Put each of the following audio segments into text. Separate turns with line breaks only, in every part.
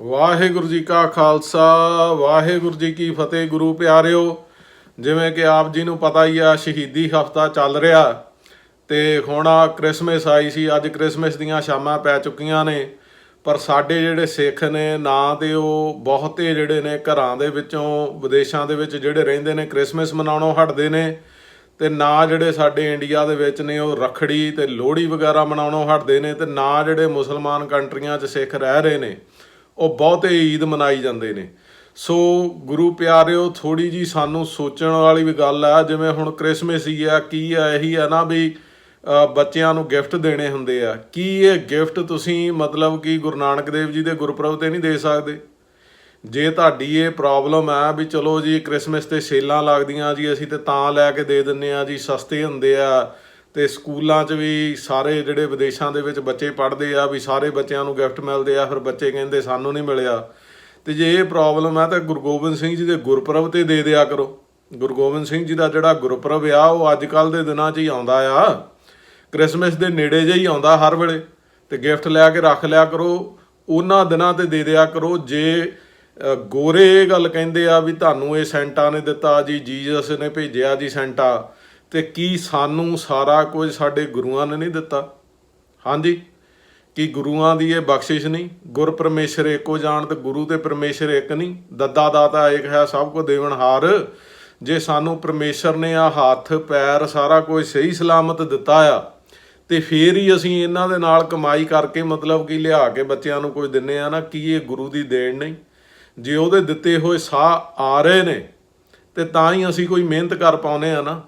ਵਾਹਿਗੁਰੂ ਜੀ ਕਾ ਖਾਲਸਾ, ਵਾਹਿਗੁਰੂ ਜੀ ਕੀ ਫਤਿਹ ਗੁਰੂ ਪਿਆਰਿਓ। ਜਿਵੇਂ ਕਿ ਆਪ ਜੀ ਨੂੰ ਪਤਾ ਹੀ ਆ, ਸ਼ਹੀਦੀ ਹਫਤਾ ਚੱਲ ਰਿਹਾ ਤੇ ਹੁਣ ਆ ਕ੍ਰਿਸਮਸ ਆਈ ਸੀ, ਅੱਜ ਕ੍ਰਿਸਮਸ ਦੀਆਂ ਸ਼ਾਮਾਂ ਪੈ ਚੁੱਕੀਆਂ ਨੇ। ਪਰ ਸਾਡੇ ਜਿਹੜੇ ਸਿੱਖ ਨੇ, ਨਾ ਤੇ ਉਹ ਬਹੁਤੇ ਜਿਹੜੇ ਨੇ ਘਰਾਂ ਦੇ ਵਿੱਚੋਂ, ਵਿਦੇਸ਼ਾਂ ਦੇ ਵਿੱਚ ਜਿਹੜੇ ਰਹਿੰਦੇ ਨੇ, ਕ੍ਰਿਸਮਸ ਮਨਾਉਣੋਂ ਹਟਦੇ ਨੇ। ਤੇ ਨਾ ਜਿਹੜੇ ਸਾਡੇ ਇੰਡੀਆ ਦੇ ਵਿੱਚ ਨੇ, ਉਹ ਰਖੜੀ ਤੇ ਲੋਹੜੀ ਵਗੈਰਾ ਮਨਾਉਣੋਂ ਹਟਦੇ ਨੇ ਤੇ ਨਾ ਜਿਹੜੇ ਮੁਸਲਮਾਨ ਕੰਟਰੀਆਂ 'ਚ ਸਿੱਖ ਰਹਿ ਰਹੇ ਨੇ। ਉਹ ਬਹੁਤੇ ਈਦ ਮਨਾਈ ਜਾਂਦੇ ਨੇ। ਸੋ ਗੁਰੂ ਪਿਆਰਿਓ ਥੋੜੀ ਜੀ ਸਾਨੂੰ ਸੋਚਣ ਵਾਲੀ ਵੀ ਗੱਲ ਆ, ਜਿਵੇਂ ਹੁਣ ਕ੍ਰਿਸਮਸ ਹੀ ਆ, ਕੀ ਆ, ਇਹੀ ਆ ਨਾ ਵੀ ਬੱਚਿਆਂ ਨੂੰ ਗਿਫਟ ਦੇਣੇ ਹੁੰਦੇ ਆ। ਕੀ ਇਹ ਗਿਫਟ ਤੁਸੀਂ ਮਤਲਬ ਕਿ ਗੁਰੂ ਨਾਨਕ ਦੇਵ ਜੀ ਦੇ ਗੁਰਪੁਰਬ ਤੇ ਨਹੀਂ ਦੇ ਸਕਦੇ? ਜੇ ਤੁਹਾਡੀ ਇਹ ਪ੍ਰੋਬਲਮ ਹੈ ਵੀ ਚਲੋ ਜੀ, ਕ੍ਰਿਸਮਸ ਤੇ ਸੇਲਾਂ ਲੱਗਦੀਆਂ ਜੀ, ਅਸੀਂ ਤੇ ਤਾਂ ਲੈ ਕੇ ਦੇ ਦਿੰਨੇ ਆ ਜੀ, ਸਸਤੇ ਹੁੰਦੇ ਆ। ਤੇ ਸਕੂਲਾਂ 'ਚ ਵੀ ਸਾਰੇ ਜਿਹੜੇ ਵਿਦੇਸ਼ਾਂ ਦੇ ਵਿੱਚ ਬੱਚੇ ਪੜ੍ਹਦੇ ਆ, ਵੀ ਸਾਰੇ ਬੱਚਿਆਂ ਨੂੰ ਗਿਫਟ ਮਿਲਦੇ ਆ, ਫਿਰ ਬੱਚੇ ਕਹਿੰਦੇ ਸਾਨੂੰ ਨਹੀਂ ਮਿਲਿਆ। ਤੇ ਜੇ ਇਹ ਪ੍ਰੋਬਲਮ ਹੈ ਤਾਂ ਗੁਰੂ ਗੋਬਿੰਦ ਸਿੰਘ ਜੀ ਦੇ ਗੁਰਪੁਰਬ ਤੇ ਦੇ ਦਿਆ ਕਰੋ। ਗੁਰੂ ਗੋਬਿੰਦ ਸਿੰਘ ਜੀ ਦਾ ਜਿਹੜਾ ਗੁਰਪੁਰਬ ਆ, ਉਹ ਅੱਜ ਕੱਲ ਦੇ ਦਿਨਾਂ 'ਚ ਹੀ ਆਉਂਦਾ ਆ। ਕ੍ਰਿਸਮਸ ਦੇ ਨੇੜੇ ਜਿਹਾ ਹੀ ਆਉਂਦਾ ਹਰ ਵੇਲੇ। ਤੇ ਗਿਫਟ ਲੈ ਕੇ ਰੱਖ ਲਿਆ ਕਰੋ। ਉਹਨਾਂ ਦਿਨਾਂ ਤੇ ਦੇ ਦਿਆ ਕਰੋ। ਜੇ ਗੋਰੇ ਇਹ ਗੱਲ ਕਹਿੰਦੇ ਆ ਵੀ ਤੁਹਾਨੂੰ ਇਹ ਸੈਂਟਾ ਨੇ ਦਿੱਤਾ, ਜੀ ਜੀਸਸ ਨੇ ਭੇਜਿਆ ਜੀ ਸੈਂਟਾ। ਤੇ ਕੀ ਸਾਨੂੰ ਸਾਰਾ ਕੁਝ ਸਾਡੇ ਗੁਰੂਆਂ ਨੇ ਨਹੀਂ ਦਿੱਤਾ? ਹਾਂਜੀ, ਕਿ ਗੁਰੂਆਂ ਦੀ ਇਹ ਬਖਸ਼ਿਸ਼ ਨਹੀਂ? ਗੁਰ ਪਰਮੇਸ਼ਰ ਇੱਕੋ ਜਾਣ ਤੇ ਗੁਰੂ ਤੇ ਪਰਮੇਸ਼ਰ ਇੱਕ ਨਹੀਂ? ਦੱਦਾ ਦਾਤਾ ਏਕ ਹੈ, ਸਭ ਕੋ ਦੇਵਨਹਾਰ ਜੇ ਸਾਨੂੰ ਪਰਮੇਸ਼ਰ ਨੇ ਆ ਹੱਥ, ਪੈਰ, ਸਾਰਾ ਕੁਝ ਸਹੀ ਸਲਾਮਤ ਦਿੱਤਾ ਆ, ਤੇ ਫੇਰ ਹੀ ਅਸੀਂ ਇਹਨਾਂ ਦੇ ਨਾਲ ਕਮਾਈ ਕਰਕੇ ਮਤਲਬ ਕਿ ਲਿਆ ਕੇ ਬੱਚਿਆਂ ਨੂੰ ਕੁਝ ਦਿੰਨੇ ਆ ਨਾ, ਕੀ ਇਹ ਗੁਰੂ ਦੀ ਦੇਣ ਨਹੀਂ? ਜੇ ਉਹਦੇ ਦਿੱਤੇ ਹੋਏ ਸਾਹ ਆ ਰਹੇ ਨੇ, ਤੇ ਤਾਂ ਹੀ ਅਸੀਂ ਕੋਈ ਮਿਹਨਤ ਕਰ ਪਾਉਨੇ ਆ ਨਾ।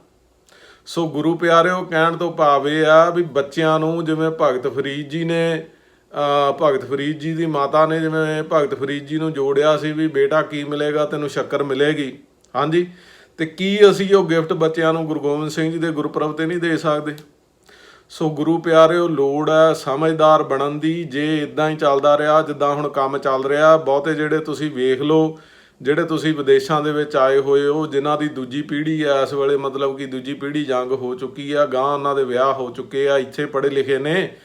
ਸੋ ਗੁਰੂ ਪਿਆਰਿਓ, ਕਹਿਣ ਤੋਂ ਭਾਵ ਇਹ ਆ ਵੀ ਬੱਚਿਆਂ ਨੂੰ ਜਿਵੇਂ ਭਗਤ ਫਰੀਦ ਜੀ ਨੇ ਭਗਤ ਫਰੀਦ ਜੀ ਦੀ ਮਾਤਾ ਨੇ ਜਿਵੇਂ ਭਗਤ ਫਰੀਦ ਜੀ ਨੂੰ ਜੋੜਿਆ ਸੀ ਵੀ ਬੇਟਾ ਕੀ ਮਿਲੇਗਾ, ਤੈਨੂੰ ਸ਼ੱਕਰ ਮਿਲੇਗੀ। ਹਾਂਜੀ? ਤੇ ਕੀ ਅਸੀਂ ਉਹ ਗਿਫਟ ਬੱਚਿਆਂ ਨੂੰ ਗੁਰੂ ਗੋਬਿੰਦ ਸਿੰਘ ਜੀ ਦੇ ਗੁਰਪੁਰਬ ਤੇ ਨਹੀਂ ਦੇ ਸਕਦੇ? ਸੋ ਗੁਰੂ ਪਿਆਰਿਓ, ਲੋੜ ਹੈ ਸਮਝਦਾਰ ਬਣਨ ਦੀ, ਜੇ ਇਦਾਂ ਹੀ ਚੱਲਦਾ ਰਿਹਾ, ਜਿੱਦਾਂ ਹੁਣ ਕੰਮ ਚੱਲ ਰਿਹਾ, ਬਹੁਤੇ ਜਿਹੜੇ ਤੁਸੀਂ ਵੇਖ ਲਓ ਜਿਹੜੇ ਤੁਸੀਂ ਵਿਦੇਸ਼ਾਂ ਦੇ ਵਿੱਚ ਆਏ ਹੋਏ ਹੋ, ਜਿਨ੍ਹਾਂ ਦੀ ਦੂਜੀ ਪੀੜ੍ਹੀ ਆ, ਇਸ ਵੇਲੇ ਮਤਲਬ ਕਿ ਦੂਜੀ ਪੀੜ੍ਹੀ ਜੰਗ ਹੋ ਚੁੱਕੀ ਆ ਗਾਂ ਉਹਨਾਂ ਦੇ ਵਿਆਹ ਹੋ ਚੁੱਕੇ ਆ, ਇੱਥੇ ਪੜ੍ਹੇ ਲਿਖੇ ਨੇ,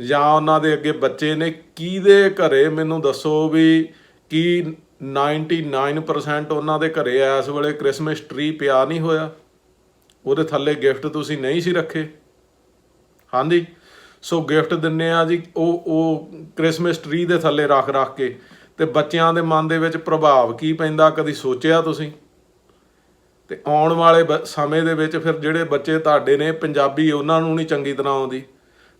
ਜਾਂ ਉਹਨਾਂ ਦੇ ਅੱਗੇ ਬੱਚੇ ਨੇ, ਕਿਹਦੇ ਘਰੇ ਮੈਨੂੰ ਦੱਸੋ ਵੀ ਕੀ 99% ਉਹਨਾਂ ਦੇ ਘਰੇ ਇਸ ਵੇਲੇ ਕ੍ਰਿਸਮਸ ਟਰੀ ਪਿਆ ਨਹੀਂ ਹੋਇਆ? ਉਹਦੇ ਥੱਲੇ ਗਿਫਟ ਤੁਸੀਂ ਨਹੀਂ ਸੀ ਰੱਖੇ? ਹਾਂਜੀ। ਸੋ ਗਿਫਟ ਦਿੰਨੇ ਆ ਜੀ, ਉਹ ਉਹ ਕ੍ਰਿਸਮਸ ਟਰੀ ਦੇ ਥੱਲੇ ਰੱਖ ਰੱਖ ਕੇ। ਤੇ ਬੱਚਿਆਂ ਦੇ ਮਨ ਦੇ ਵਿੱਚ ਪ੍ਰਭਾਵ ਕੀ ਪੈਂਦਾ, ਕਦੀ ਸੋਚਿਆ ਤੁਸੀਂ? ਤੇ ਆਉਣ ਵਾਲੇ ਬ- ਸਮੇਂ ਦੇ ਵਿੱਚ ਫਿਰ ਜਿਹੜੇ ਬੱਚੇ ਤੁਹਾਡੇ ਨੇ, ਪੰਜਾਬੀ ਉਹਨਾਂ ਨੂੰ ਨਹੀਂ ਚੰਗੀ ਤਰ੍ਹਾਂ ਆਉਂਦੀ।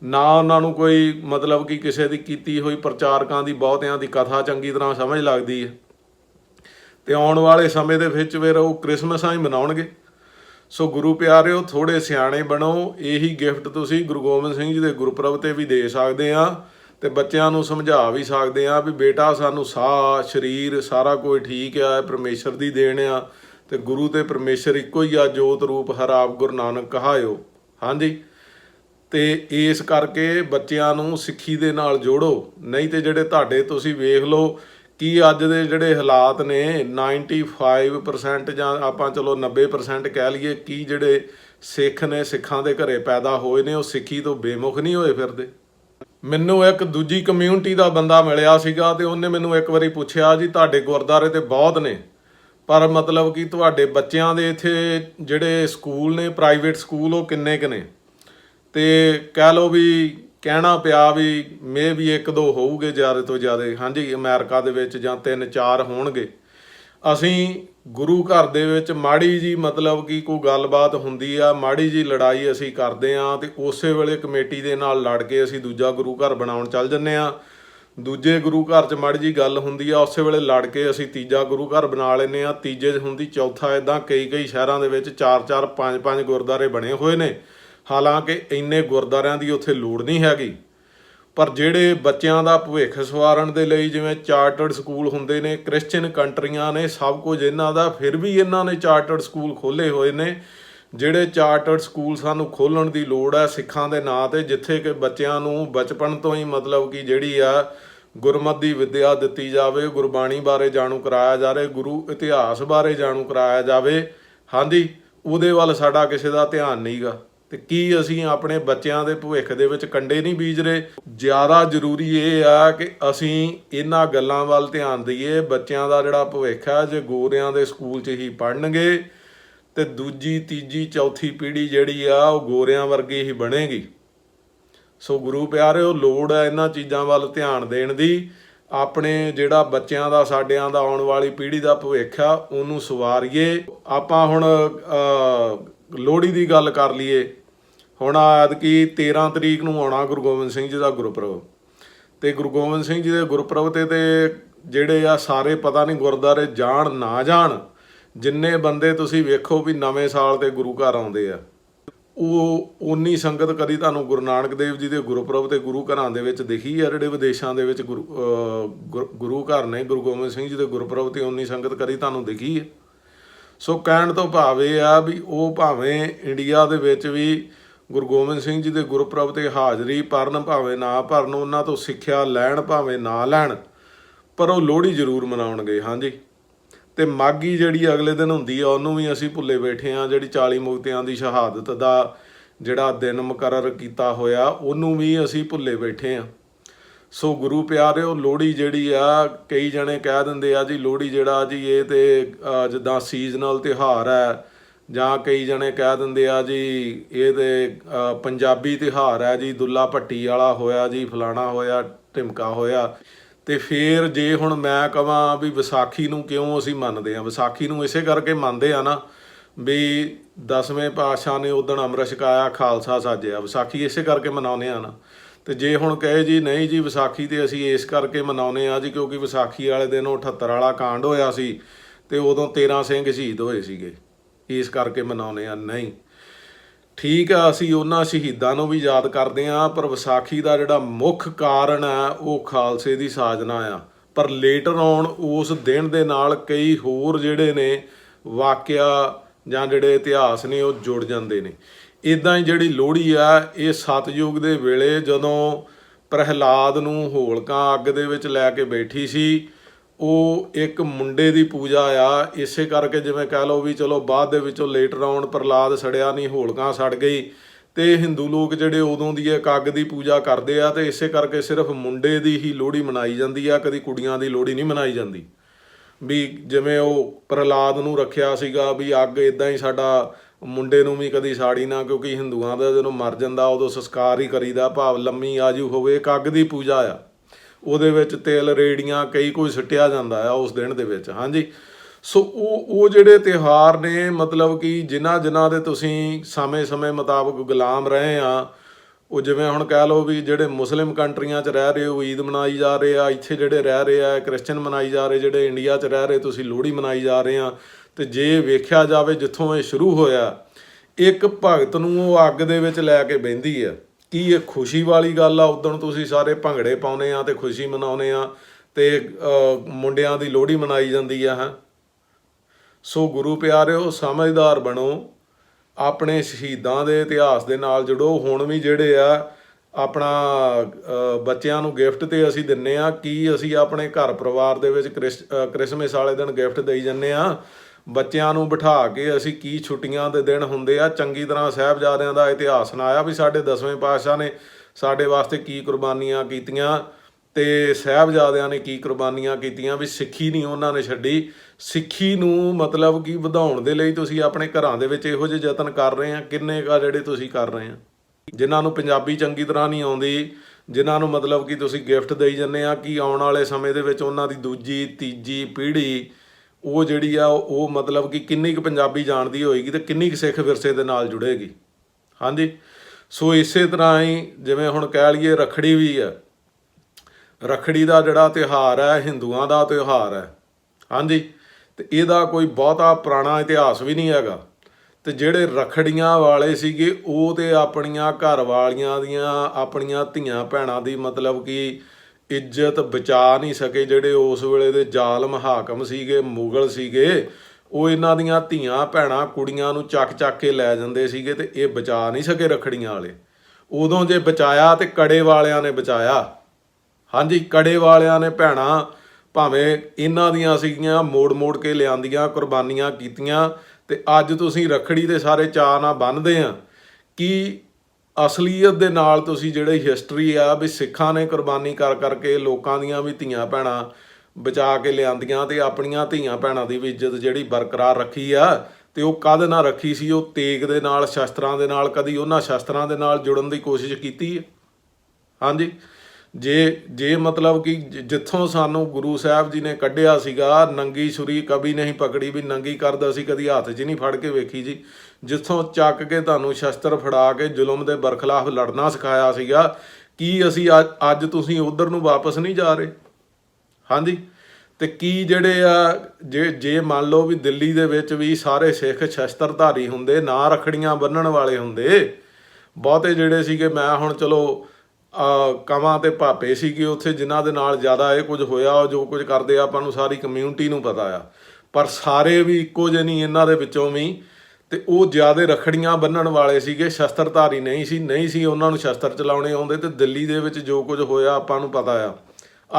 ਨਾ ਉਹਨਾਂ ਨੂੰ ਕੋਈ ਮਤਲਬ ਕਿ ਕਿਸੇ ਦੀ ਕੀਤੀ ਹੋਈ ਪ੍ਰਚਾਰਕਾਂ ਦੀ, ਬਹੁਤਿਆਂ ਦੀ ਕਥਾ ਚੰਗੀ ਤਰ੍ਹਾਂ ਸਮਝ ਲੱਗਦੀ ਹੈ। ਤੇ ਆਉਣ ਵਾਲੇ ਸਮੇਂ ਦੇ ਵਿੱਚ ਫਿਰ ਉਹ ਕ੍ਰਿਸਮਸਾਂ ਹੀ ਮਨਾਉਣਗੇ। ਸੋ ਗੁਰੂ ਪਿਆਰਿਓ ਥੋੜੇ ਸਿਆਣੇ ਬਣੋ। ਇਹੀ ਗਿਫਟ ਤੁਸੀਂ ਗੁਰੂ ਗੋਬਿੰਦ ਸਿੰਘ ਜੀ ਦੇ ਗੁਰਪੁਰਬ ਤੇ ਵੀ ਦੇ ਸਕਦੇ ਆ ਤੇ ਬੱਚਿਆਂ ਨੂੰ ਸਮਝਾ ਵੀ ਸਕਦੇ ਆ ਵੀ ਬੇਟਾ ਸਾਨੂੰ ਸਾਹ, ਸਰੀਰ ਸਾਰਾ ਕੁਝ ਠੀਕ ਆ, ਇਹ ਪਰਮੇਸ਼ਰ ਦੀ ਦੇਣ ਆ ਤੇ ਗੁਰੂ ਤੇ ਪਰਮੇਸ਼ਰ ਇੱਕੋ ਹੀ ਆ, ਜੋਤ ਰੂਪ ਹਰਾਬ ਗੁਰੂ ਨਾਨਕ ਕਹਾਇਓ। ਹਾਂਜੀ? ਤੇ ਇਸ ਕਰਕੇ ਬੱਚਿਆਂ ਨੂੰ ਸਿੱਖੀ ਦੇ ਨਾਲ ਜੋੜੋ। ਨਹੀਂ ਤੇ ਜਿਹੜੇ ਤੁਹਾਡੇ ਤੁਸੀਂ ਵੇਖ ਲਓ ਕੀ ਅੱਜ ਦੇ ਜਿਹੜੇ ਹਾਲਾਤ ਨੇ 95% ਜਾਂ ਆਪਾਂ ਚਲੋ 90% ਕਹਿ ਲਈਏ ਕੀ ਜਿਹੜੇ ਸਿੱਖ ਨੇ, ਸਿੱਖਾਂ ਦੇ ਘਰੇ ਪੈਦਾ ਹੋਏ ਨੇ, ਉਹ ਸਿੱਖੀ ਤੋਂ ਬੇਮੁਖ ਨਹੀਂ ਹੋਏ ਫਿਰਦੇ। ਮੈਨੂੰ ਇੱਕ ਦੂਜੀ ਕਮਿਊਨਿਟੀ ਦਾ ਬੰਦਾ ਮਿਲਿਆ ਸੀਗਾ ਤੇ ਉਹਨੇ ਮੈਨੂੰ ਇੱਕ ਵਾਰੀ ਪੁੱਛਿਆ ਜੀ, ਤੁਹਾਡੇ ਗੁਰਦਾਰੇ ਤੇ ਬਹੁਤ ਨੇ। ਪਰ ਮਤਲਬ ਕਿ ਤੁਹਾਡੇ ਬੱਚਿਆਂ ਦੇ ਇੱਥੇ ਜਿਹੜੇ ਸਕੂਲ ਨੇ ਪ੍ਰਾਈਵੇਟ ਸਕੂਲ, ਉਹ ਕਿੰਨੇ ਕੁ ਨੇ? ਤੇ ਕਹਿ ਲਓ ਵੀ ਕਹਿਣਾ ਪਿਆ ਵੀ ਮੇ ਵੀ ਇੱਕ ਦੋ ਹੋਊਗੇ ਜ਼ਿਆਦਾ ਤੋਂ ਜ਼ਿਆਦਾ। ਹਾਂਜੀ, ਅਮਰੀਕਾ ਦੇ ਵਿੱਚ ਜਾਂ ਤਿੰਨ ਚਾਰ ਹੋਣਗੇ। ਅਸੀਂ ਗੁਰੂ ਘਰ ਦੇ ਵਿੱਚ ਮਾੜੀ ਜੀ ਮਤਲਬ ਕਿ ਕੋਈ ਗੱਲਬਾਤ ਹੁੰਦੀ ਆ, ਮਾੜੀ ਜੀ ਲੜਾਈ ਅਸੀਂ ਕਰਦੇ ਆ ਤੇ ਉਸੇ ਵੇਲੇ ਕਮੇਟੀ ਦੇ ਨਾਲ ਲੜ ਕੇ ਅਸੀਂ ਦੂਜਾ ਗੁਰੂ ਘਰ ਬਣਾਉਣ ਚੱਲ ਜੰਨੇ ਆ। ਦੂਜੇ ਗੁਰੂ ਘਰ 'ਚ ਮਾੜੀ ਜੀ ਗੱਲ ਹੁੰਦੀ ਆ, ਉਸੇ ਵੇਲੇ ਲੜ ਕੇ ਅਸੀਂ ਤੀਜਾ ਗੁਰੂ ਘਰ ਬਣਾ ਲੈਨੇ ਆ। ਤੀਜੇ 'ਚ ਹੁੰਦੀ, ਚੌਥਾ ਇਦਾਂ ਕਈ ਕਈ ਸ਼ਹਿਰਾਂ ਦੇ ਵਿੱਚ ਚਾਰ ਚਾਰ, ਪੰਜ ਪੰਜ ਗੁਰਦਾਰੇ ਬਣੇ ਹੋਏ ਨੇ। ਹਾਲਾਂਕਿ ਇੰਨੇ ਗੁਰਦਾਰਿਆਂ ਦੀ ਉੱਥੇ ਲੋੜ ਨਹੀਂ ਹੈਗੀ। ਪਰ ਜਿਹੜੇ ਬੱਚਿਆਂ ਦਾ ਭਵਿੱਖ ਸਵਾਰਨ ਦੇ ਲਈ ਜਿਵੇਂ ਚਾਰਟਰਡ ਸਕੂਲ ਹੁੰਦੇ ਨੇ ਕ੍ਰਿਸਚੀਅਨ ਕੰਟਰੀਆਂ ਨੇ, ਸਭ ਕੁਝ ਇਹਨਾਂ ਦਾ, ਫਿਰ ਵੀ ਇਹਨਾਂ ਨੇ ਚਾਰਟਰਡ ਸਕੂਲ ਖੋਲੇ ਹੋਏ ਨੇ। ਜਿਹੜੇ ਚਾਰਟਰਡ ਸਕੂਲ ਸਾਨੂੰ ਖੋਲਣ ਦੀ ਲੋੜ ਹੈ ਸਿੱਖਾਂ ਦੇ ਨਾਂ ਤੇ, ਜਿੱਥੇ ਕਿ ਬੱਚਿਆਂ ਨੂੰ ਬਚਪਨ ਤੋਂ ਹੀ ਮਤਲਬ ਕਿ ਜਿਹੜੀ ਆ ਗੁਰਮਤ ਦੀ ਵਿੱਦਿਆ ਦਿੱਤੀ ਜਾਵੇ, ਗੁਰਬਾਣੀ ਬਾਰੇ ਜਾਣੂ ਕਰਾਇਆ ਜਾਵੇ ਗੁਰੂ ਇਤਿਹਾਸ ਬਾਰੇ ਜਾਣੂ ਕਰਾਇਆ ਜਾਵੇ। ਹਾਂਜੀ, ਉਹਦੇ ਵੱਲ ਸਾਡਾ ਕਿਸੇ ਦਾ ਧਿਆਨ ਨਹੀਂਗਾ ਤੇ ਕੀ ਅਸੀਂ ਆਪਣੇ ਬੱਚਿਆਂ ਦੇ ਭਵਿੱਖ ਦੇ ਵਿੱਚ ਕੰਡੇ ਨਹੀਂ ਬੀਜ ਰਹੇ? ਜ਼ਿਆਦਾ ਜ਼ਰੂਰੀ ਇਹ ਆ ਕਿ ਅਸੀਂ ਇਹਨਾਂ ਗੱਲਾਂ ਵੱਲ ਧਿਆਨ ਦਈਏ। ਬੱਚਿਆਂ ਦਾ ਜਿਹੜਾ ਭਵਿੱਖ ਹੈ ਜੇ ਗੋਰਿਆਂ ਦੇ ਸਕੂਲ 'ਚ ਹੀ ਪੜਨਗੇ ਤੇ ਦੂਜੀ, ਤੀਜੀ, ਚੌਥੀ ਪੀੜ੍ਹੀ ਜਿਹੜੀ ਆ, ਉਹ ਗੋਰਿਆਂ ਵਰਗੀ ਹੀ ਬਣੇਗੀ। ਸੋ ਗੁਰੂ ਪਿਆਰਿਓ, ਲੋੜ ਹੈ ਇਹਨਾਂ ਚੀਜ਼ਾਂ ਵੱਲ ਧਿਆਨ ਦੇਣ ਦੀ। ਆਪਣੇ ਜਿਹੜਾ ਬੱਚਿਆਂ ਦਾ, ਸਾਡਿਆਂ ਦਾ ਆਉਣ ਵਾਲੀ ਪੀੜ੍ਹੀ ਦਾ ਭਵਿੱਖ ਆ, ਉਹਨੂੰ ਸਵਾਰੀਏ। ਆਪਾਂ ਹੁਣ ਲੋਹੜੀ ਦੀ ਗੱਲ ਕਰ ਲਈਏ। ਹੁਣ ਐਤਕੀ 13 ਤਰੀਕ ਨੂੰ ਆਉਣਾ ਗੁਰੂ ਗੋਬਿੰਦ ਸਿੰਘ ਜੀ ਦਾ ਗੁਰਪੁਰਬ। ਤੇ ਗੁਰੂ ਗੋਬਿੰਦ ਸਿੰਘ ਜੀ ਦੇ ਗੁਰਪੁਰਬ ਤੇ ਤੇ ਜਿਹੜੇ ਆ ਸਾਰੇ ਪਤਾ ਨਹੀਂ ਗੁਰਦਾਰੇ ਜਾਣ ਨਾ ਜਾਣ, ਜਿੰਨੇ ਬੰਦੇ ਤੁਸੀਂ ਵੇਖੋ ਵੀ ਨਵੇਂ ਸਾਲ ਤੇ ਗੁਰੂ ਘਰ ਆਉਂਦੇ ਆ। ਉਹ ਉਨੀ ਸੰਗਤ ਕਦੀ ਤੁਹਾਨੂੰ ਗੁਰੂ ਨਾਨਕ ਦੇਵ ਜੀ ਦੇ ਗੁਰਪੁਰਬ ਤੇ ਗੁਰੂ ਘਰਾਂ ਦੇ ਵਿੱਚ ਦਿਖੀ ਆ, ਜਿਹੜੇ ਵਿਦੇਸ਼ਾਂ ਦੇ ਵਿੱਚ ਗੁਰੂ ਗੁਰ- ਗੁਰੂ ਘਰ ਨੇ, ਗੁਰੂ ਗੋਬਿੰਦ ਸਿੰਘ ਜੀ ਦੇ ਗੁਰਪੁਰਬ ਤੇ ਉਨੀ ਸੰਗਤ ਕਦੀ ਤੁਹਾਨੂੰ ਦਿਖੀ ਆ। ਸੋ ਕਹਿਣ ਤੋਂ ਭਾਵ ਇਹ ਆ ਵੀ ਉਹ ਭਾਵੇਂ ਇੰਡੀਆ ਦੇ ਵਿੱਚ ਵੀ ਗੁਰੂ ਗੋਬਿੰਦ ਸਿੰਘ ਜੀ ਦੇ ਗੁਰਪੁਰਬ ਤੇ ਹਾਜ਼ਰੀ ਭਰਨ ਭਾਵੇਂ ਨਾ ਭਰਨ, ਉਹਨਾਂ ਤੋਂ ਸਿੱਖਿਆ ਲੈਣ ਭਾਵੇਂ ਨਾ ਲੈਣ, ਪਰ ਉਹ ਲੋਹੜੀ ਜ਼ਰੂਰ ਮਨਾਉਣਗੇ, ਹਾਂਜੀ। ਤੇ ਮਾਗੀ ਜਿਹੜੀ ਅਗਲੇ ਦਿਨ ਹੁੰਦੀ ਆ, ਉਹਨੂੰ ਵੀ ਅਸੀਂ ਭੁੱਲੇ ਬੈਠੇ ਆ, ਜਿਹੜੀ 40 ਮੁਕਤਿਆਂ ਦੀ ਸ਼ਹਾਦਤ ਦਾ ਜਿਹੜਾ ਦਿਨ ਮੁਕਰਰ ਕੀਤਾ ਹੋਇਆ, ਉਹਨੂੰ ਵੀ ਅਸੀਂ ਭੁੱਲੇ ਬੈਠੇ ਆ। ਸੋ ਗੁਰੂ ਪਿਆਰਿਓ, ਲੋਹੜੀ ਜਿਹੜੀ ਆ, ਕਈ ਜਣੇ ਕਹਿ ਦਿੰਦੇ ਆ ਜੀ, ਲੋਹੜੀ ਜਿਹੜਾ ਜੀ, ਇਹ ਤੇ ਜਿੱਦਾਂ ਸੀਜ਼ਨਲ ਤਿਉਹਾਰ ਹੈ ਜਾਂ ਕਈ ਜਣੇ ਕਹਿ ਦਿੰਦੇ ਆ ਜੀ, ਇਹ ਤੇ ਪੰਜਾਬੀ ਤਿਉਹਾਰ ਹੈ ਜੀ, ਦੁੱਲਾ ਭੱਟੀ ਵਾਲਾ ਹੋਇਆ ਜੀ, ਫਲਾਣਾ ਹੋਇਆ, ਢਿਮਕਾ ਹੋਇਆ। ਤੇ ਫੇਰ ਜੇ ਹੁਣ ਮੈਂ ਕਹਾਂ ਵੀ ਵਿਸਾਖੀ ਨੂੰ ਕਿਉਂ ਅਸੀਂ ਮੰਨਦੇ ਆ ਵਿਸਾਖੀ ਨੂੰ ਇਸੇ ਕਰਕੇ ਮੰਨਦੇ ਆ ਨਾ ਵੀ ਦਸਵੇਂ ਪਾਤਸ਼ਾਹ ਨੇ ਉਦਣ ਅੰਮ੍ਰਿਤ ਛਕਾਇਆ, ਖਾਲਸਾ ਸਾਜਿਆ। ਵਿਸਾਖੀ ਇਸੇ ਕਰਕੇ ਮਨਾਉਂਦੇ ਆ ਨਾ। ਤੇ ਜੇ ਹੁਣ ਕਹੇ ਜੀ, ਨਹੀਂ ਜੀ, ਵਿਸਾਖੀ ਤੇ ਅਸੀਂ ਇਸ ਕਰਕੇ ਮਨਾਉਂਦੇ ਆ ਜੀ, ਕਿਉਂਕਿ ਵਿਸਾਖੀ ਵਾਲੇ ਦਿਨ ਉਹ 78 ਵਾਲਾ ਕਾਂਡ ਹੋਇਆ ਸੀ ਤੇ ਉਦੋਂ 13 ਸਿੰਘ ਸ਼ਹੀਦ ਹੋਏ ਸੀਗੇ। ਇਸ ਕਰਕੇ ਮਨਾਉਂਦੇ ਆ ਨਹੀਂ। ਠੀਕ ਆ, ਅਸੀਂ ਉਹਨਾਂ ਸ਼ਹੀਦਾਂ ਨੂੰ ਵੀ ਯਾਦ ਕਰਦੇ ਆ ਪਰ ਵਿਸਾਖੀ ਦਾ ਜਿਹੜਾ ਮੁੱਖ ਕਾਰਨ ਆ ਉਹ ਖਾਲਸੇ ਦੀ ਸਾਜਨਾ ਆ। ਪਰ ਲੇਟਰ ਆਉਣ ਉਸ ਦਿਨ ਦੇ ਨਾਲ ਕਈ ਹੋਰ ਜਿਹੜੇ ਨੇ, ਵਾਕਿਆ ਜਾਂ ਜਿਹੜੇ ਇਤਿਹਾਸ ਨੇ, ਉਹ ਜੁੜ ਜਾਂਦੇ ਨੇ। ਇਦਾਂ ਹੀ ਜਿਹੜੀ ਲੋਹੜੀ ਆ, ਇਹ ਸਤਯੁਗ ਦੇ ਵੇਲੇ ਜਦੋਂ ਪ੍ਰਹਿਲਾਦ ਨੂੰ ਹੋਲਕਾਂ ਅੱਗ ਦੇ ਵਿੱਚ ਲੈ ਕੇ ਬੈਠੀ ਸੀ ਉਹ ਇੱਕ ਮੁੰਡੇ ਦੀ ਪੂਜਾ ਆ, ਇਸੇ ਕਰਕੇ ਜਿਵੇਂ ਕਹਿ ਲਓ ਵੀ ਚਲੋ ਬਾਅਦ ਦੇ ਵਿੱਚੋਂ ਲੇਟਰ ਆਉਣ ਪ੍ਰਲਾਦ ਸੜਿਆ ਨਹੀਂ ਹੋਲਕਾਂ ਸੜ ਗਈ ਤੇ ਹਿੰਦੂ ਲੋਕ ਜਿਹੜੇ ਉਦੋਂ ਦੀ ਇੱਕ ਅੱਗ ਦੀ ਪੂਜਾ ਕਰਦੇ ਆ ਤੇ ਇਸੇ ਕਰਕੇ ਸਿਰਫ ਮੁੰਡੇ ਦੀ ਹੀ ਲੋਹੜੀ ਮਨਾਈ ਜਾਂਦੀ ਆ, ਕਦੀ ਕੁੜੀਆਂ ਦੀ ਲੋਹੜੀ ਨਹੀਂ ਮਨਾਈ ਜਾਂਦੀ। ਵੀ ਜਿਵੇਂ ਉਹ ਪ੍ਰਲਾਦ ਨੂੰ ਰੱਖਿਆ ਸੀਗਾ ਵੀ ਅੱਗ ਇਦਾਂ ਹੀ ਸਾਡਾ ਮੁੰਡੇ ਨੂੰ ਵੀ ਕਦੀ ਸਾੜੀ ਨਾ, ਕਿਉਂਕਿ ਹਿੰਦੂਆਂ ਦਾ ਜਦੋਂ ਮਰ ਜਾਂਦਾ ਉਦੋਂ ਸੰਸਕਾਰ ਹੀ ਕਰੀਦਾ, ਭਾਵ ਲੰਮੀ ਆਜੂ ਹੋਵੇ ਇੱਕ ਅੱਗ ਦੀ ਪੂਜਾ ਆ। ਉਹਦੇ ਵਿੱਚ ਤੇਲ, ਰੇੜੀਆਂ, ਕਈ ਕੋਈ ਸਿੱਟਿਆ ਜਾਂਦਾ ਆ ਉਸ ਦਿਨ ਦੇ ਵਿੱਚ, ਹਾਂਜੀ। ਸੋ ਉਹ ਉਹ ਜਿਹੜੇ ਤਿਉਹਾਰ ਨੇ, ਮਤਲਬ ਕਿ ਜਿਨ੍ਹਾਂ ਜਿਨ੍ਹਾਂ ਦੇ ਤੁਸੀਂ ਸਮੇਂ-ਸਮੇਂ ਮੁਤਾਬਕ ਗੁਲਾਮ ਰਹੇ ਆ, ਉਹ ਜਿਵੇਂ ਹੁਣ ਕਹਿ ਲਓ ਵੀ ਜਿਹੜੇ ਮੁਸਲਿਮ ਕੰਟਰੀਆਂ 'ਚ ਰਹਿ ਰਹੇ ਹੋ ਈਦ ਮਨਾਈ ਜਾ ਰਹੇ ਆ, ਇੱਥੇ ਜਿਹੜੇ ਰਹਿ ਰਹੇ ਆ ਕ੍ਰਿਸਚੀਅਨ ਮਨਾਈ ਜਾ ਰਹੇ, ਜਿਹੜੇ ਇੰਡੀਆ 'ਚ ਰਹਿ ਰਹੇ, ਤੁਸੀਂ ਲੋਹੜੀ ਮਨਾਈ ਜਾ ਰਹੇ ਆ, ਤੇ ਜੇ ਵੇਖਿਆ ਜਾਵੇ ਜਿੱਥੋਂ ਇਹ ਸ਼ੁਰੂ ਹੋਇਆ, ਇੱਕ ਭਗਤ ਨੂੰ ਉਹ ਅੱਗ ਦੇ ਵਿੱਚ ਲੈ ਕੇ ਬਹਿੰਦੀ ਆ। ਕੀ ਇਹ ਖੁਸ਼ੀ ਵਾਲੀ ਗੱਲ ਆ? ਉਦੋਂ ਤੁਸੀਂ ਸਾਰੇ ਭੰਗੜੇ ਪਾਉਨੇ ਆ ਤੇ ਖੁਸ਼ੀ ਮਨਾਉਨੇ ਆ ਤੇ ਮੁੰਡਿਆਂ ਦੀ ਲੋਹੜੀ ਮਨਾਈ ਜਾਂਦੀ ਆ ਹਾਂ? ਸੋ ਗੁਰੂ ਪਿਆਰਿਓ ਸਮਝਦਾਰ ਬਣੋ। ਆਪਣੇ ਸ਼ਹੀਦਾਂ ਦੇ ਇਤਿਹਾਸ ਦੇ ਨਾਲ ਜੁੜੋ। ਹੁਣ ਵੀ ਜਿਹੜੇ ਆ ਆਪਣਾ ਬੱਚਿਆਂ ਨੂੰ ਗਿਫਟ ਤੇ ਅਸੀਂ ਦਿੰਨੇ ਆ। ਕੀ ਅਸੀਂ ਆਪਣੇ ਘਰ ਪਰਿਵਾਰ ਦੇ ਵਿੱਚ ਕ੍ਰਿਸ- ਅ, ਕ੍ਰਿਸਮਸ ਵਾਲੇ ਦਿਨ ਗਿਫਟ ਦੇਈ ਜੰਨੇ ਆ? ਬੱਚਿਆਂ ਨੂੰ ਬਿਠਾ ਕੇ ਅਸੀਂ ਕੀ ਛੁੱਟੀਆਂ ਦੇ ਦਿਨ ਹੁੰਦੇ ਆ, ਚੰਗੀ ਤਰ੍ਹਾਂ ਸਾਹਿਬਜ਼ਾਦਿਆਂ ਦਾ ਇਤਿਹਾਸ ਸੁਣਾਇਆ ਵੀ ਸਾਡੇ ਦਸਵੇਂ ਪਾਤਸ਼ਾਹ ਨੇ ਸਾਡੇ ਵਾਸਤੇ ਕੀ ਕੁਰਬਾਨੀਆਂ ਕੀਤੀਆਂ ਤੇ ਸਾਹਿਬਜ਼ਾਦਿਆਂ ਨੇ ਕੀ ਕੁਰਬਾਨੀਆਂ ਕੀਤੀਆਂ ਵੀ ਸਿੱਖੀ ਨਹੀਂ ਉਹਨਾਂ ਨੇ ਛੱਡੀ। ਸਿੱਖੀ ਨੂੰ ਮਤਲਬ ਕਿ ਵਧਾਉਣ ਦੇ ਲਈ ਤੁਸੀਂ ਆਪਣੇ ਘਰਾਂ ਦੇ ਵਿੱਚ ਇਹੋ ਜਿਹੇ ਯਤਨ ਕਰ ਰਹੇ ਆ, ਕਿੰਨੇ ਕਾ ਜਿਹੜੇ ਤੁਸੀਂ ਕਰ ਰਹੇ ਆ? ਜਿਨ੍ਹਾਂ ਨੂੰ ਪੰਜਾਬੀ ਚੰਗੀ ਤਰ੍ਹਾਂ ਨਹੀਂ ਆਉਂਦੀ, ਜਿਨ੍ਹਾਂ ਨੂੰ ਮਤਲਬ ਕਿ ਤੁਸੀਂ ਗਿਫਟ ਦੇਈ ਜੰਨੇ ਆ ਕਿ ਆਉਣ ਵਾਲੇ ਸਮੇਂ ਦੇ ਵਿੱਚ ਉਹਨਾਂ ਦੀ ਦੂਜੀ, ਤੀਜੀ ਪੀੜ੍ਹੀ ਉਹ ਜਿਹੜੀ ਆ, ਉਹ ਮਤਲਬ ਕਿ ਕਿੰਨੀ ਕੁ ਪੰਜਾਬੀ ਜਾਣਦੀ ਹੋਏਗੀ ਤੇ ਕਿੰਨੀ ਕੁ ਸਿੱਖ ਵਿਰਸੇ ਦੇ ਨਾਲ ਜੁੜੇਗੀ। ਹਾਂਜੀ? ਸੋ ਇਸੇ ਤਰ੍ਹਾਂ ਹੀ ਜਿਵੇਂ ਹੁਣ ਕਹਿ ਲਈਏ ਰਖੜੀ ਵੀ ਆ। ਰਖੜੀ ਦਾ ਜਿਹੜਾ ਤਿਉਹਾਰ ਹੈ ਹਿੰਦੂਆਂ ਦਾ ਤਿਉਹਾਰ ਹੈ ਹਾਂਜੀ? ਤੇ ਇਹਦਾ ਕੋਈ ਬਹੁਤਾ ਪੁਰਾਣਾ ਇਤਿਹਾਸ ਵੀ ਨਹੀਂ ਹੈਗਾ। ਤੇ ਜਿਹੜੇ ਰਖੜੀਆਂ ਵਾਲੇ ਸੀਗੇ, ਉਹ ਤੇ ਆਪਣੀਆਂ ਘਰ ਵਾਲੀਆਂ ਦੀਆਂ, ਆਪਣੀਆਂ ਧੀਆਂ ਭੈਣਾਂ ਦੀ ਮਤਲਬ ਕਿ ਇੱਜ਼ਤ ਬਚਾ ਨਹੀਂ ਸਕੇ ਜਿਹੜੇ ਉਸ ਵੇਲੇ ਦੇ ਜ਼ਾਲਮ ਹਾਕਮ ਸੀਗੇ, ਮੁਗਲ ਸੀਗੇ, ਉਹ ਇਹਨਾਂ ਦੀਆਂ ਧੀਆਂ, ਭੈਣਾਂ, ਕੁੜੀਆਂ ਨੂੰ ਚੱਕ ਚੱਕ ਕੇ ਲੈ ਜਾਂਦੇ ਸੀਗੇ ਤੇ ਇਹ ਬਚਾ ਨਹੀਂ ਸਕੇ ਰਖੜੀਆਂ ਵਾਲੇ। ਉਦੋਂ ਜੇ ਬਚਾਇਆ ਤੇ ਕੜੇ ਵਾਲਿਆਂ ਨੇ ਬਚਾਇਆ। ਹਾਂਜੀ, ਕੜੇ ਵਾਲਿਆਂ ਨੇ ਭੈਣਾਂ ਭਾਵੇਂ ਇਹਨਾਂ ਦੀਆਂ ਸੀਗੀਆਂ ਮੋੜ-ਮੋੜ ਕੇ ਲਿਆਂਦੀਆਂ, ਕੁਰਬਾਨੀਆਂ ਕੀਤੀਆਂ ਤੇ ਅੱਜ ਤੁਸੀਂ ਰਖੜੀ ਦੇ ਸਾਰੇ ਚਾਅ ਨਾਲ ਬੰਨਦੇ ਆ। ਕਿ ਅਸਲੀਅਤ ਦੇ ਨਾਲ ਤੁਸੀਂ ਜਿਹੜੇ ਹਿਸਟਰੀ ਆ ਵੀ ਸਿੱਖਾਂ ਨੇ ਕੁਰਬਾਨੀ ਕਰ ਕਰਕੇ ਲੋਕਾਂ ਦੀਆਂ ਵੀ ਧੀਆਂ ਭੈਣਾਂ ਬਚਾ ਕੇ ਲਿਆਂਦੀਆਂ ਤੇ ਆਪਣੀਆਂ ਧੀਆਂ ਭੈਣਾਂ ਦੀ ਵੀ ਇੱਜ਼ਤ ਜਿਹੜੀ ਬਰਕਰਾਰ ਰੱਖੀ ਆ ਤੇ ਉਹ ਕਦ ਨਾ ਰੱਖੀ ਸੀ, ਉਹ ਤੇਗ ਦੇ ਨਾਲ, ਸ਼ਸਤਰਾਂ ਦੇ ਨਾਲ, ਕਦੀ ਉਹਨਾਂ ਸ਼ਸਤਰਾਂ ਦੇ ਨਾਲ ਜੁੜਨ ਦੀ ਕੋਸ਼ਿਸ਼ ਕੀਤੀ ਹੈ ਹਾਂਜੀ। ਜੇ ਜੇ ਮਤਲਬ ਕਿ ਜਿੱਥੋਂ ਸਾਨੂੰ ਗੁਰੂ ਸਾਹਿਬ ਜੀ ਨੇ ਕੱਢਿਆ ਸੀਗਾ, ਨੰਗੀ ਛੁਰੀ ਕਦੀ ਨਹੀਂ ਪਕੜੀ ਵੀ ਨੰਗੀ ਕਰਦਾ ਸੀ, ਕਦੀ ਹੱਥ 'ਚ ਨਹੀਂ ਫੜ ਕੇ ਵੇਖੀ ਜੀ। ਜਿੱਥੋਂ ਚੱਕ ਕੇ ਤੁਹਾਨੂੰ ਸ਼ਸਤਰ ਫੜਾ ਕੇ ਜ਼ੁਲਮ ਦੇ ਬਰਖਲਾਫ ਲੜਨਾ ਸਿਖਾਇਆ ਸੀਗਾ, ਕੀ ਅਸੀਂ ਅੱਜ ਅੱਜ ਤੁਸੀਂ ਉਧਰ ਨੂੰ ਵਾਪਸ ਨਹੀਂ ਜਾ ਰਹੇ? ਹਾਂਜੀ? ਤੇ ਕੀ ਜਿਹੜੇ ਆ, ਜੇ ਜੇ ਮੰਨ ਲਓ ਵੀ ਦਿੱਲੀ ਦੇ ਵਿੱਚ ਵੀ ਸਾਰੇ ਸਿੱਖ ਸ਼ਸਤਰਧਾਰੀ ਹੁੰਦੇ, ਨਾ ਰਖੜੀਆਂ ਬੰਨਣ ਵਾਲੇ ਹੁੰਦੇ, ਬਹੁਤੇ ਜਿਹੜੇ ਸੀਗੇ, ਮੈਂ ਹੁਣ ਚਲੋ, ਆ, ਕਵਾਂ ਤੇ ਭਾਪੇ ਸੀਗੇ ਉੱਥੇ, ਜਿਨ੍ਹਾਂ ਦੇ ਨਾਲ ਜ਼ਿਆਦਾ ਇਹ ਕੁਝ ਹੋਇਆ ਜੋ ਕੁਝ ਕਰਦੇ ਆ, ਆਪਾਂ ਨੂੰ ਸਾਰੀ ਕਮਿਊਨਿਟੀ ਨੂੰ ਪਤਾ ਆ। ਪਰ ਸਾਰੇ ਵੀ ਇੱਕੋ ਜਿਹੇ ਨਹੀਂ, ਇਹਨਾਂ ਦੇ ਵਿੱਚੋਂ ਵੀ ਤੇ ਉਹ ਜਿਆਦੇ ਰਖੜੀਆਂ ਬੰਨਣ ਵਾਲੇ ਸੀਗੇ, ਸ਼ਸਤਰਧਾਰੀ ਨਹੀਂ ਸੀ ਨਹੀਂ ਸੀ ਉਹਨਾਂ ਨੂੰ ਸ਼ਸਤਰ ਚਲਾਉਣੇ ਆਉਂਦੇ ਤੇ ਦਿੱਲੀ ਦੇ ਵਿੱਚ ਜੋ ਕੁਝ ਹੋਇਆ ਆਪਾਂ ਨੂੰ ਪਤਾ ਆ।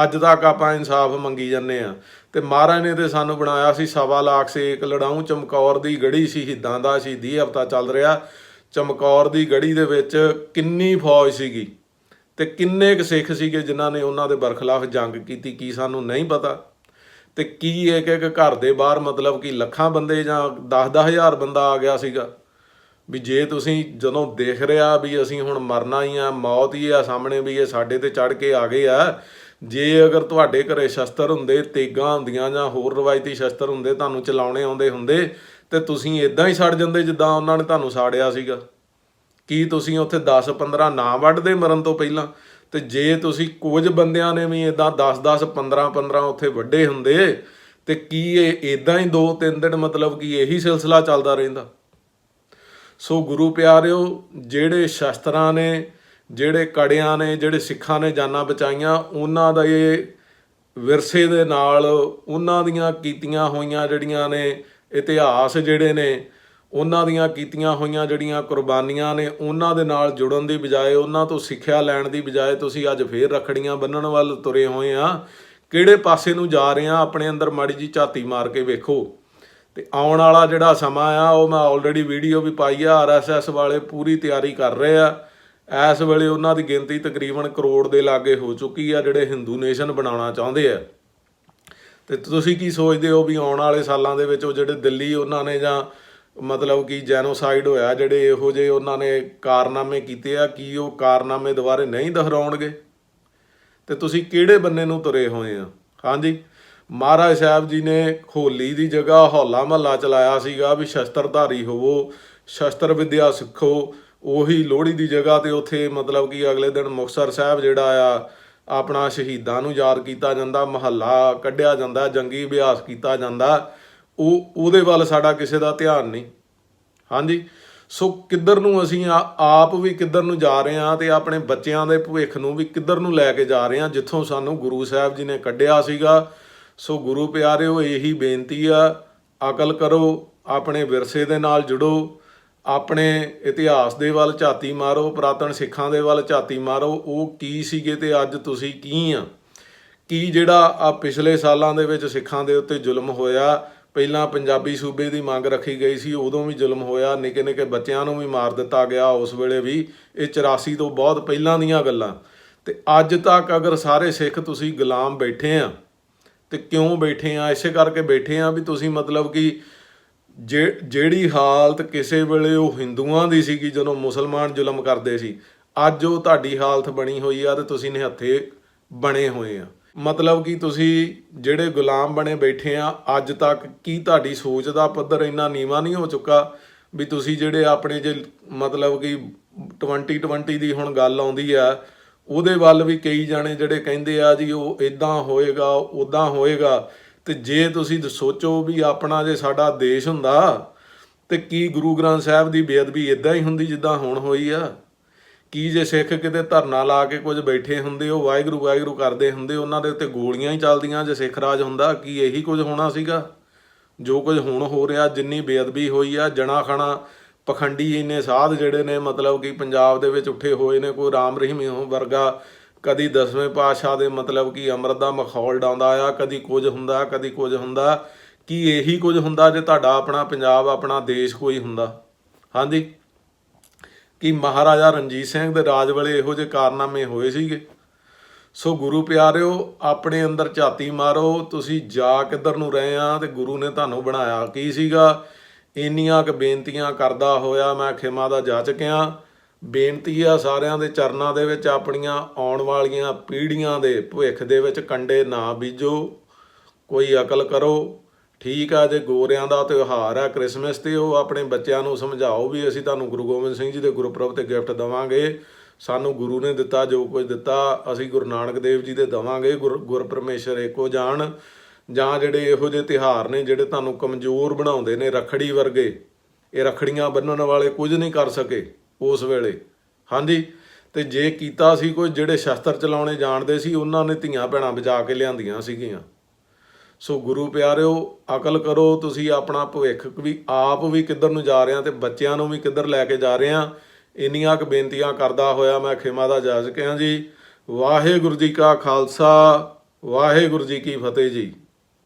ਅੱਜ ਤੱਕ ਆਪਾਂ ਇਨਸਾਫ ਮੰਗੀ ਜਾਂਦੇ ਆ। ਤੇ ਮਹਾਰਾਜ ਨੇ ਤੇ ਸਾਨੂੰ ਬਣਾਇਆ ਸੀ ਸਵਾ ਲੱਖ ਸੇ ਇੱਕ ਲੜਾਊ ਚਮਕੌਰ ਦੀ ਗੜੀ ਸ਼ਹੀਦਾਂ ਦਾ ਸ਼ਹੀਦੀ ਹਫਤਾ ਚੱਲ ਰਿਹਾ। ਚਮਕੌਰ ਦੀ ਗੜੀ ਦੇ ਵਿੱਚ ਕਿੰਨੀ ਫੌਜ ਸੀਗੀ ਤੇ ਕਿੰਨੇ ਕੁ ਸਿੱਖ ਸੀਗੇ ਜਿਨ੍ਹਾਂ ਨੇ ਉਹਨਾਂ ਦੇ ਬਰਖਲਾਫ ਜੰਗ ਕੀਤੀ, ਕੀ ਸਾਨੂੰ ਨਹੀਂ ਪਤਾ। ਤੇ ਕੀ ਇੱਕ ਇੱਕ ਘਰ ਦੇ ਬਾਹਰ ਮਤਲਬ ਕਿ ਲੱਖਾਂ ਬੰਦੇ ਜਾਂ 10 ਹਜ਼ਾਰ ਬੰਦਾ ਆ ਗਿਆ ਸੀਗਾ? ਵੀ ਜੇ ਤੁਸੀਂ ਜਦੋਂ ਦੇਖ ਰਿਹਾ ਵੀ ਅਸੀਂ ਹੁਣ ਮਰਨਾ ਹੀ ਆ, ਮੌਤ ਹੀ ਆ ਸਾਹਮਣੇ ਵੀ ਇਹ ਸਾਡੇ ਤੇ ਚੜ ਕੇ ਆ ਗਏ ਆ, ਜੇ ਅਗਰ ਤੁਹਾਡੇ ਘਰੇ ਸ਼ਸਤਰ ਹੁੰਦੇ, ਤੇਗਾਂ ਹੁੰਦੀਆਂ ਜਾਂ ਹੋਰ ਰਵਾਇਤੀ ਸ਼ਸਤਰ ਹੁੰਦੇ, ਤੁਹਾਨੂੰ ਚਲਾਉਣੇ ਆਉਂਦੇ ਹੁੰਦੇ, ਤੇ ਤੁਸੀਂ ਇਦਾਂ ਹੀ ਸੜ ਜਾਂਦੇ ਜਿੱਦਾਂ ਉਹਨਾਂ ਨੇ ਤੁਹਾਨੂੰ ਸਾੜਿਆ ਸੀਗਾ? ਕੀ ਤੁਸੀਂ ਉੱਥੇ 10 15 ਨਾ ਵੱਢਦੇ ਮਰਨ ਤੋਂ ਪਹਿਲਾਂ? ਤੇ ਜੇ ਤੁਸੀਂ ਕੁਝ ਬੰਦਿਆਂ ਨੇ ਵੀ ਇਦਾਂ 10 10 15 15 ਉੱਥੇ ਵੱਡੇ ਹੁੰਦੇ, ਤੇ ਕੀ ਇਹ ਇਦਾਂ ਹੀ 2 3 ਦਿਨ ਮਤਲਬ ਕਿ ਇਹੀ ਸਿਲਸਿਲਾ ਚੱਲਦਾ ਰਹਿੰਦਾ? ਸੋ ਗੁਰੂ ਪਿਆਰਿਓ, ਜਿਹੜੇ ਸ਼ਸਤਰਾਂ ਨੇ, ਜਿਹੜੇ ਕੜਿਆਂ ਨੇ, ਜਿਹੜੇ ਸਿੱਖਾਂ ਨੇ ਜਾਨਾਂ ਬਚਾਈਆਂ, ਉਹਨਾਂ ਦਾ ਇਹ ਵਿਰਸੇ ਦੇ ਨਾਲ ਉਹਨਾਂ ਦੀਆਂ ਕੀਤੀਆਂ ਹੋਈਆਂ ਜਿਹੜੀਆਂ ਨੇ, ਇਤਿਹਾਸ ਜਿਹੜੇ ਨੇ ਉਹਨਾਂ ਦੀਆਂ ਕੀਤੀਆਂ ਹੋਈਆਂ ਜਿਹੜੀਆਂ ਕੁਰਬਾਨੀਆਂ ਨੇ ਉਹਨਾਂ ਦੇ ਨਾਲ ਜੁੜਨ ਦੀ ਬਜਾਏ, ਉਹਨਾਂ ਤੋਂ ਸਿੱਖਿਆ ਲੈਣ ਦੀ ਬਜਾਏ ਤੁਸੀਂ ਅੱਜ ਫੇਰ ਰਖੜੀਆਂ ਬੰਨਣ ਵੱਲ ਤੁਰੇ ਹੋਏ ਆ। ਕਿਹੜੇ ਪਾਸੇ ਨੂੰ ਜਾ ਰਹੇ ਆ, ਆਪਣੇ ਅੰਦਰ ਮਾੜੀ ਜੀ ਝਾਤੀ ਮਾਰ ਕੇ ਵੇਖੋ। ਤੇ ਆਉਣ ਵਾਲਾ ਜਿਹੜਾ ਸਮਾਂ ਆ, ਉਹ ਮੈਂ ਆਲਰੇਡੀ ਵੀਡੀਓ ਵੀ ਪਾਈ ਆ ਆਰਐਸਐਸ ਵਾਲੇ ਪੂਰੀ ਤਿਆਰੀ ਕਰ ਰਹੇ ਆ। ਇਸ ਵੇਲੇ ਉਹਨਾਂ ਦੀ ਗਿਣਤੀ ਤਕਰੀਬਨ ਕਰੋੜ ਦੇ ਲਾਗੇ ਹੋ ਚੁੱਕੀ ਆ, ਜਿਹੜੇ ਹਿੰਦੂ ਨੇਸ਼ਨ ਬਣਾਉਣਾ ਚਾਹੁੰਦੇ ਆ। ਤੇ ਤੁਸੀਂ ਕੀ ਸੋਚਦੇ ਹੋ ਵੀ ਆਉਣ ਵਾਲੇ ਸਾਲਾਂ ਦੇ ਵਿੱਚ ਉਹ ਜਿਹੜੇ ਦਿੱਲੀ, ਉਹਨਾਂ ਨੇ ਜਾਂ ਮਤਲਬ ਕਿ ਜੈਨੋਸਾਈਡ ਹੋਇਆ, ਜਿਹੜੇ ਇਹੋ ਜਿਹੇ ਉਹਨਾਂ ਨੇ ਕਾਰਨਾਮੇ ਕੀਤੇ ਆ, ਕੀ ਉਹ ਕਾਰਨਾਮੇ ਦੁਬਾਰੇ ਨਹੀਂ ਦੁਹਰਾਉਣਗੇ? ਤੇ ਤੁਸੀਂ ਕਿਹੜੇ ਬੰਨੇ ਨੂੰ ਤੁਰੇ ਹੋਏ ਆ? ਹਾਂਜੀ, ਮਹਾਰਾਜ ਸਾਹਿਬ ਜੀ ਨੇ ਹੋਲੀ ਦੀ ਜਗ੍ਹਾ ਹੌਲਾ ਮਹੱਲਾ ਚਲਾਇਆ ਸੀਗਾ ਵੀ ਸ਼ਸਤਰਧਾਰੀ ਹੋਵੋ, ਸ਼ਸਤਰ ਵਿਦਿਆ ਸਿੱਖੋ, ਉਹੀ ਲੋਹੜੀ ਦੀ ਜਗ੍ਹਾ ਤੇ ਉੱਥੇ ਮਤਲਬ ਕਿ ਅਗਲੇ ਦਿਨ ਮੁਕਤਸਰ ਸਾਹਿਬ ਜਿਹੜਾ ਆ, ਆਪਣਾ ਸ਼ਹੀਦਾਂ ਨੂੰ ਯਾਦ ਕੀਤਾ ਜਾਂਦਾ, ਮਹੱਲਾ ਕੱਢਿਆ ਜਾਂਦਾ, ਜੰਗੀ ਅਭਿਆਸ ਕੀਤਾ ਜਾਂਦਾ। ਉਹ, ਉਹਦੇ ਵੱਲ ਸਾਡਾ ਕਿਸੇ ਦਾ ਧਿਆਨ ਨਹੀਂ। ਹਾਂਜੀ? ਸੋ ਕਿੱਧਰ ਨੂੰ ਅਸੀਂ ਆਪ ਵੀ ਕਿੱਧਰ ਨੂੰ ਜਾ ਰਹੇ ਹਾਂ ਤੇ ਆਪਣੇ ਬੱਚਿਆਂ ਦੇ ਭਵਿੱਖ ਨੂੰ ਵੀ ਕਿੱਧਰ ਨੂੰ ਲੈ ਕੇ ਜਾ ਰਹੇ ਹਾਂ, ਜਿੱਥੋਂ ਸਾਨੂੰ ਗੁਰੂ ਸਾਹਿਬ ਜੀ ਨੇ ਕੱਢਿਆ ਸੀਗਾ। ਸੋ ਗੁਰੂ ਪਿਆਰਿਓ, ਇਹੀ ਬੇਨਤੀ ਆ, ਅਕਲ ਕਰੋ, ਆਪਣੇ ਵਿਰਸੇ ਦੇ ਨਾਲ ਜੁੜੋ, ਆਪਣੇ ਇਤਿਹਾਸ ਦੇ ਵੱਲ ਝਾਤੀ ਮਾਰੋ, ਪੁਰਾਤਨ ਸਿੱਖਾਂ ਦੇ ਵੱਲ ਝਾਤੀ ਮਾਰੋ, ਉਹ ਕੀ ਸੀਗੇ ਤੇ ਅੱਜ ਤੁਸੀਂ ਕੀ ਆ? ਕੀ ਜਿਹੜਾ ਆ ਪਿਛਲੇ ਸਾਲਾਂ ਦੇ ਵਿੱਚ ਸਿੱਖਾਂ ਦੇ ਉੱਤੇ ਜ਼ੁਲਮ ਹੋਇਆ ਪਹਿਲਾਂ ਪੰਜਾਬੀ ਸੂਬੇ ਦੀ ਮੰਗ ਰੱਖੀ ਗਈ ਸੀ, ਉਦੋਂ ਵੀ ਜ਼ੁਲਮ ਹੋਇਆ ਨਿੱਕੇ ਨਿੱਕੇ ਬੱਚਿਆਂ ਨੂੰ ਵੀ ਮਾਰ ਦਿੱਤਾ ਗਿਆ, ਉਸ ਵੇਲੇ ਵੀ ਇਹ 84 ਤੋਂ ਬਹੁਤ ਪਹਿਲਾਂ ਦੀਆਂ ਗੱਲਾਂ। ਤੇ ਅੱਜ ਤੱਕ ਅਗਰ ਸਾਰੇ ਸਿੱਖ ਤੁਸੀਂ ਗੁਲਾਮ ਬੈਠੇ ਆ, ਤੇ ਕਿਉਂ ਬੈਠੇ ਆ? ਇਸੇ ਕਰਕੇ ਬੈਠੇ ਆ ਵੀ ਤੁਸੀਂ ਮਤਲਬ ਕਿ ਜੇ- ਜਿਹੜੀ ਹਾਲਤ ਕਿਸੇ ਵੇਲੇ ਉਹ ਹਿੰਦੂਆਂ ਦੀ ਸੀਗੀ ਜਦੋਂ ਮੁਸਲਮਾਨ ਜ਼ੁਲਮ ਕਰਦੇ ਸੀ, ਅੱਜ ਉਹ ਤੁਹਾਡੀ ਹਾਲਤ ਬਣੀ ਹੋਈ ਆ ਤੇ ਤੁਸੀਂ ਨਿਹੱਥੇ ਬਣੇ ਹੋਏ ਆ। ਮਤਲਬ ਕਿ ਤੁਸੀਂ ਜਿਹੜੇ ਗੁਲਾਮ ਬਣੇ ਬੈਠੇ ਆ, ਅੱਜ ਤੱਕ ਕੀ ਤੁਹਾਡੀ ਸੋਚ ਦਾ ਪੱਧਰ ਇੰਨਾ ਨੀਵਾ ਨਹੀਂ ਹੋ ਚੁੱਕਾ ਵੀ ਤੁਸੀਂ ਜਿਹੜੇ ਆਪਣੇ ਜੇ ਮਤਲਬ ਕਿ 2020 ਦੀ ਹੁਣ ਗੱਲ ਆਉਂਦੀ ਆ, ਉਹਦੇ ਵੱਲ ਵੀ ਕਈ ਜਾਣੇ ਜਿਹੜੇ ਕਹਿੰਦੇ ਆ ਜੀ ਉਹ ਇਦਾਂ ਹੋਏਗਾ ਉਦਾਂ ਹੋਏਗਾ। ਤੇ ਜੇ ਤੁਸੀਂ ਸੋਚੋ ਵੀ ਆਪਣਾ ਜੇ ਸਾਡਾ ਦੇਸ਼ ਹੁੰਦਾ, ਤੇ ਕੀ ਗੁਰੂ ਗ੍ਰੰਥ ਸਾਹਿਬ ਦੀ ਬੇਅਦਬੀ ਇਦਾਂ ਹੀ ਹੁੰਦੀ ਜਿੱਦਾਂ ਹੁਣ ਹੋਈ ਆ? ਕੀ ਜੇ ਸਿੱਖ ਕਿਤੇ ਧਰਨਾ ਲਾ ਕੇ ਕੁਝ ਬੈਠੇ ਹੁੰਦੇ, ਉਹ ਵਾਹਿਗੁਰੂ ਵਾਹਿਗੁਰੂ ਕਰਦੇ ਹੁੰਦੇ, ਉਹਨਾਂ ਦੇ ਉੱਤੇ ਗੋਲੀਆਂ ਹੀ ਚੱਲਦੀਆਂ, ਜੇ ਸਿੱਖ ਰਾਜ ਹੁੰਦਾ, ਕੀ ਇਹੀ ਕੁਝ ਹੋਣਾ ਸੀਗਾ? ਜੋ ਕੁਝ ਹੁਣ ਹੋ ਰਿਹਾ, ਜਿੰਨੀ ਬੇਅਦਬੀ ਹੋਈ ਆ, ਜਣਾ ਖਣਾ, ਪਖੰਡੀ ਇੰਨੇ ਸਾਧ ਜਿਹੜੇ ਨੇ, ਮਤਲਬ ਕਿ ਪੰਜਾਬ ਦੇ ਵਿੱਚ ਉੱਠੇ ਹੋਏ ਨੇ, ਕੋਈ ਰਾਮ ਰਹੀਮ ਵਰਗਾ, ਕਦੀ ਦਸਵੇਂ ਪਾਤਸ਼ਾਹ ਦੇ ਮਤਲਬ ਕਿ ਅੰਮ੍ਰਿਤ ਦਾ ਮਖੌਲ ਡਾਉਂਦਾ ਆ, ਕਦੀ ਕੁਝ ਹੁੰਦਾ, ਕਦੀ ਕੁਝ ਹੁੰਦਾ, ਕੀ ਇਹੀ ਕੁਝ ਹੁੰਦਾ ਜੇ ਤੁਹਾਡਾ ਆਪਣਾ ਪੰਜਾਬ, ਆਪਣਾ ਦੇਸ਼ ਕੋਈ ਹੁੰਦਾ? ਹਾਂਜੀ। ਕਿ ਮਹਾਰਾਜਾ ਰਣਜੀਤ ਸਿੰਘ ਦੇ ਰਾਜ ਵੇਲੇ ਇਹੋ ਜਿਹੇ ਕਾਰਨਾਮੇ ਹੋਏ ਸੀਗੇ। ਸੋ ਗੁਰੂ ਪਿਆਰਿਓ, ਆਪਣੇ ਅੰਦਰ ਝਾਤੀ ਮਾਰੋ, ਤੁਸੀਂ ਜਾ ਕਿੱਧਰ ਨੂੰ ਰਹੇ ਆ ਤੇ ਗੁਰੂ ਨੇ ਤੁਹਾਨੂੰ ਬਣਾਇਆ ਕੀ ਸੀਗਾ? ਇੰਨੀਆਂ ਕੁ ਬੇਨਤੀਆਂ ਕਰਦਾ ਹੋਇਆ ਮੈਂ ਖਿਮਾ ਦਾ ਜਾ ਚੁੱਕਿਆ। ਬੇਨਤੀ ਆ ਸਾਰਿਆਂ ਦੇ ਚਰਨਾਂ ਦੇ ਵਿੱਚ, ਆਪਣੀਆਂ ਆਉਣ ਵਾਲੀਆਂ ਪੀੜ੍ਹੀਆਂ ਦੇ ਭਵਿੱਖ ਦੇ ਵਿੱਚ ਕੰਡੇ ਨਾ ਬੀਜੋ। ਕੋਈ ਅਕਲ ਕਰੋ ਠੀਕ ਆ, ਜੇ ਗੋਰਿਆਂ ਦਾ ਤਿਉਹਾਰ ਆ, ਕ੍ਰਿਸਮਸ ਤੇ ਉਹ ਆਪਣੇ ਬੱਚਿਆਂ ਨੂੰ ਸਮਝਾਓ ਵੀ ਅਸੀਂ ਤੁਹਾਨੂੰ ਗੁਰੂ ਗੋਬਿੰਦ ਸਿੰਘ ਜੀ ਦੇ ਗੁਰਪੁਰਬ ਤੇ ਗਿਫਟ ਦਵਾਂਗੇ। ਸਾਨੂੰ ਗੁਰੂ ਨੇ ਦਿੱਤਾ, ਜੋ ਕੁਝ ਦਿੱਤਾ, ਅਸੀਂ ਗੁਰੂ ਨਾਨਕ ਦੇਵ ਜੀ ਦੇ ਦਵਾਂਗੇ। ਗੁਰ ਗੁਰ ਪਰਮੇਸ਼ਰ ਏਕੋ ਜਾਣ। ਜਾਂ ਜਿਹੜੇ ਇਹੋ ਜਿਹੇ ਤਿਉਹਾਰ ਨੇ ਜਿਹੜੇ ਤੁਹਾਨੂੰ ਕਮਜ਼ੋਰ ਬਣਾਉਂਦੇ ਨੇ, ਰਖੜੀ ਵਰਗੇ, ਇਹ ਰਖੜੀਆਂ ਬੰਨਣ ਵਾਲੇ ਕੁਝ ਨਹੀਂ ਕਰ ਸਕੇ ਉਸ ਵੇਲੇ। ਹਾਂਜੀ? ਤੇ ਜੇ ਕੀਤਾ ਸੀ ਕੋਈ, ਜਿਹੜੇ ਸ਼ਸਤਰ ਚਲਾਉਣੇ ਜਾਣਦੇ ਸੀ, ਉਹਨਾਂ ਨੇ ਧੀਆਂ ਭੈਣਾਂ ਬਚਾ ਕੇ ਲਿਆਂਦੀਆਂ ਸੀਗੀਆਂ। ਸੋ ਗੁਰੂ ਪਿਆਰਿਓ, ਅਕਲ ਕਰੋ, ਤੁਸੀਂ ਆਪਣਾ ਭਵਿੱਖ ਵੀ ਆਪ ਵੀ ਕਿੱਧਰ ਨੂੰ ਜਾ ਰਹੇ ਆ ਤੇ ਬੱਚਿਆਂ ਨੂੰ ਵੀ ਕਿੱਧਰ ਲੈ ਕੇ ਜਾ ਰਹੇ ਆ। ਇੰਨੀਆਂ ਕੁ ਬੇਨਤੀਆਂ ਕਰਦਾ ਹੋਇਆ ਮੈਂ ਖਿਮਾ ਦਾ ਜਾਜ ਕਿਹਾ ਜੀ। ਵਾਹਿਗੁਰੂ ਜੀ ਕਾ ਖਾਲਸਾ, ਵਾਹਿਗੁਰੂ ਜੀ ਕੀ ਫਤਿਹ ਜੀ।